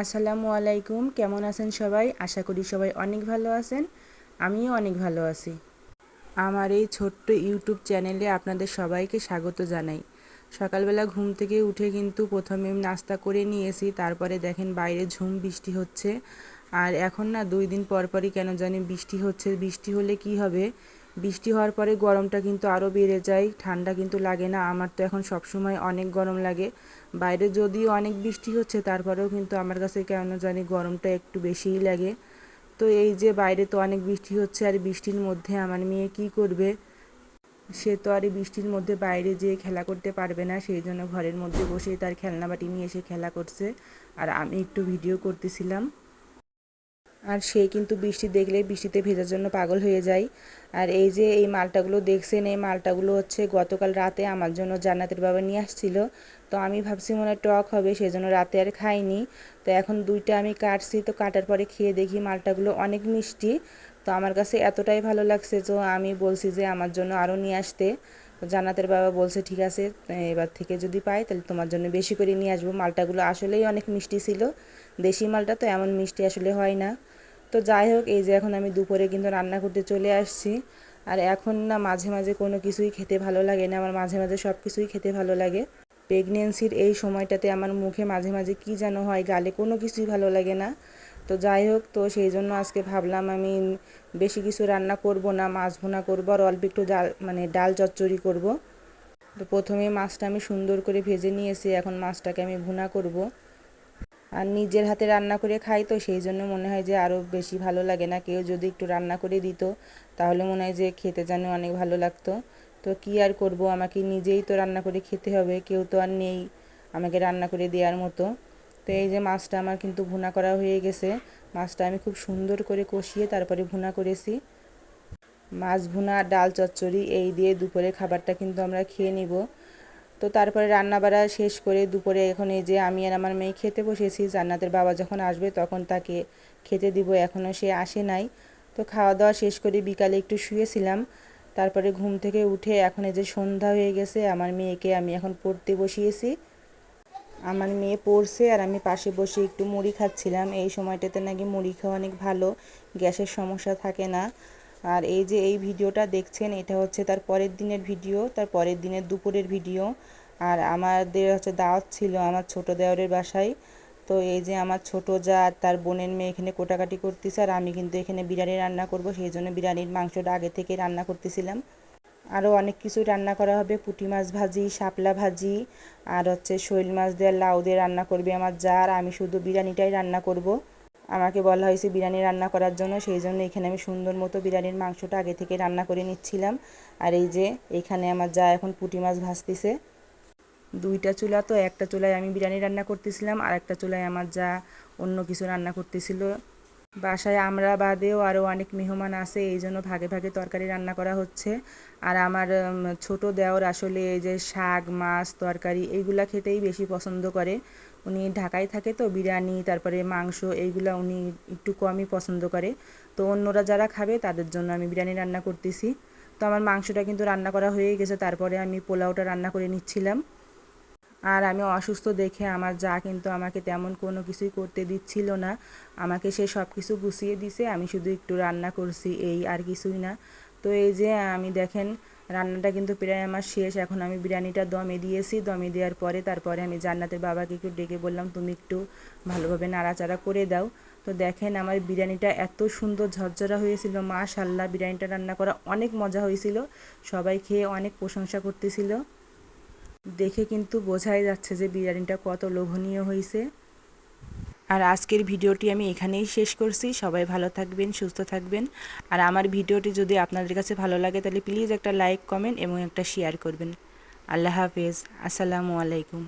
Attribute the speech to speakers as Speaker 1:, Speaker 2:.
Speaker 1: আসসালামু আলাইকুম, কেমন আছেন সবাই? আশা করি সবাই অনেক ভালো আছেন, আমিও অনেক ভালো আছি। আমার এই ছোট্ট ইউটিউব চ্যানেলে আপনাদের সবাইকে স্বাগত জানাই। সকালবেলা ঘুম থেকে উঠে কিন্তু প্রথমে নাস্তা করে নিয়েছি, তারপরে দেখেন বাইরে ঝুম বৃষ্টি হচ্ছে। আর এখন না দুই দিন পর পরই কেন জানি বৃষ্টি হচ্ছে, বৃষ্টি হলে কি হবে? বৃষ্টি হওয়ার পরে গরমটা কিন্তু আরও বেড়ে যায়, ঠান্ডা কিন্তু লাগে না, আমার তো এখন সবসময় অনেক গরম লাগে। বাইরে যদিও অনেক বৃষ্টি হচ্ছে, তারপরেও কিন্তু আমার কাছে কেন জানি গরমটা একটু বেশিই লাগে। তো এই যে বাইরে তো অনেক বৃষ্টি হচ্ছে, আর বৃষ্টির মধ্যে আমার মেয়ে কি করবে? সে তো আর বৃষ্টির মধ্যে বাইরে যেয়ে খেলা করতে পারবে না, সেই জন্য ঘরের মধ্যে বসেই তার খেলনাবাটি নিয়ে এসে খেলা করছে। আর আমি একটু ভিডিও করতেছিলাম। আর সে কিন্তু বৃষ্টি দেখলে বৃষ্টিতে ভেজার জন্য পাগল হয়ে যায়। আর এই যে এই মালটাগুলো দেখছেন, এই মালটাগুলো হচ্ছে গতকাল রাতে আমার জন্য জান্নাতের বাবা নিয়ে আসছিল। তো আমি ভাবছি মনে টক হবে সেই জন্য রাতে আর খাইনি। তো এখন দুইটা আমি কাটছি, তো কাটার পরে খেয়ে দেখি মালটাগুলো অনেক মিষ্টি। তো আমার কাছে এতটাই ভালো লাগছে তো আমি বলছি যে আমার জন্য আরও নিয়ে আসতে। জান্নাতের বাবা বলছে, ঠিক আছে এবার থেকে যদি পাই, তাহলে তোমার জন্য বেশি করে নিয়ে আসব। মালটাগুলো আসলেই অনেক মিষ্টি ছিল। দেশি মালটা তো এমন মিষ্টি আসলে হয় না। তো যাই হোক, এই যে এখন আমি দুপুরে কিন্তু রান্না করতে চলে আসছি। আর এখন না মাঝে মাঝে কোনো কিছুই খেতে ভালো লাগে না, আমার মাঝে মাঝে সব কিছুই খেতে ভালো লাগে। প্রেগনেন্সির এই সময়টাতে আমার মুখে মাঝে মাঝে কী যেন হয়, গালে কোনো কিছুই ভালো লাগে না। তো যাই হোক, তো সেই জন্য আজকে ভাবলাম আমি বেশি কিছু রান্না করব না, মাছ ভুনা করব আর অল্প একটু ডাল মানে ডাল চচ্চড়ি করব। তো প্রথমে মাছটা আমি সুন্দর করে ভেজে নিয়েছি, এখন মাছটাকে আমি ভুনা করব। আর নিজের হাতে রান্না করে খাই তো সেই জন্য মনে হয় যে আরও বেশি ভালো লাগে না। কেউ যদি একটু রান্না করে দিত, তাহলে মনে হয় যে খেতে যেন অনেক ভালো লাগতো। তো কী আর করব? আমাকে নিজেই তো রান্না করে খেতে হবে, কেউ তো আর নেই আমাকে রান্না করে দেওয়ার মতো। তো এই যে মাছটা আমার কিন্তু ভুনা করা হয়ে গেছে। মাছটা আমি খুব সুন্দর করে কষিয়ে তারপরে ভুনা করেছি। মাছ ভুনা ডাল চচ্চড়ি এই দিয়ে দুপুরে খাবারটা কিন্তু আমরা খেয়ে নিব। তো তারপরে রান্না বাড়া শেষ করে দুপুরে এখন এই যে আমি আর আমার মেয়ে খেতে বসেছি, জান্নাতের বাবা যখন আসবে তখন তাকে খেতে দিব এখনও সে আসে নাই। তো খাওয়া দাওয়া শেষ করে বিকালে একটু শুয়েছিলাম। তারপরে ঘুম থেকে উঠে এখন এই যে সন্ধ্যা হয়ে গেছে, আমার মেয়েকে আমি এখন পড়তে বসিয়েছি। আমার মেয়ে পড়ছে আর আমি পাশে বসে একটু মুড়ি খাচ্ছিলাম। এই সময়টাতে নাকি মুড়ি খাওয়া অনেক ভালো, গ্যাসের সমস্যা থাকে না। আর এই যে এই ভিডিওটা দেখছেন, এটা হচ্ছে তার পরের দিনের ভিডিও, তার পরের দিনের দুপুরের ভিডিও। আর আমাদের হচ্ছে দাওয়াত ছিল আমার ছোট দেওরের বাসায়। তো এই যে আমার ছোট যা তার বোনের মেয়ে এখানে কোটাকাটি করতেছে, আর আমি কিন্তু এখানে বিরিয়ানি রান্না করব, সেই জন্য বিরিয়ানির মাংসটা আগে থেকে রান্না করতেছিলাম। আরও অনেক কিছু রান্না করা হবে, পুঁটি মাছ ভাজি, শাপলা ভাজি, আর হচ্ছে শৈল মাছ দিয়ে লাউ দিয়ে রান্না করবে আমার যা, আর আমি শুধু বিরিয়ানিটাই রান্না করব। আমাকে বলা হয়েছে বিরিয়ানি রান্না করার জন্য, সেই জন্য এখানে আমি সুন্দর মতো বিরিয়ানির মাংসটা আগে থেকে রান্না করে নিচ্ছিলাম। আর এই যে, এখানে আমার যা এখন পুঁটি মাছ ভাজতেছে। দুইটা চুলা তো, একটা চুলায় আমি বিরিয়ানি রান্না করতেছিলাম, আর একটা চুলায় আমার যা অন্য কিছু রান্না করতেছিল। বাসায় আমরা বাদেও আরও অনেক মেহমান আছে, এই জন্য ভাগে ভাগে তরকারি রান্না করা হচ্ছে। আর আমার ছোট দেওর আসলে এই যে শাক, মাছ, তরকারি, এইগুলা খেতেই বেশি পছন্দ করে। উনি ঢাকায় থাকে তো, বিরিয়ানি, তারপরে মাংস, এইগুলো উনি একটু কমই পছন্দ করে। তো অন্যরা যারা খাবে, তাদের জন্য আমি বিরিয়ানি রান্না করতেছি। তো আমার মাংসটা কিন্তু রান্না করা হয়ে গেছে, তারপরে আমি পোলাওটা রান্না করে নিচ্ছিলাম। আর আমি অসুস্থ দেখে আমার যা কিন্তু আমাকে তেমন কোনো কিছুই করতে দিচ্ছিল না। আমাকে সে সব কিছু গুছিয়ে দিছে, আমি শুধু একটু রান্না করছি, এই আর কিছুই না। তো এই যে আমি দেখেন রান্নাটা কিন্তু প্রায় আমার শেষ। এখন আমি বিরিয়ানিটা দমে দিয়েছি। দমে দেওয়ার পরে তারপরে আমি জান্নাতের বাবাকে একটু ডেকে বললাম, তুমি একটু ভালোভাবে নাড়াচাড়া করে দাও। তো দেখেন আমার বিরিয়ানিটা এত সুন্দর ঝরঝরা হয়েছিল। মাশাল্লাহ বিরিয়ানিটা রান্না করা অনেক মজা হয়েছিল। সবাই খেয়ে অনেক প্রশংসা করতেছিল। দেখে কিন্তু বোঝাই যাচ্ছে যে বিরিয়ানিটা কত লোভনীয় হয়েছে। আর আজকের ভিডিওটি আমি এখানেই শেষ করছি। সবাই ভালো থাকবেন, সুস্থ থাকবেন। আর আমার ভিডিওটি যদি আপনাদের কাছে ভালো লাগে, তাহলে প্লিজ একটা লাইক কমেন্ট এবং একটা শেয়ার করবেন। আল্লাহ হাফেজ। আসসালামু আলাইকুম।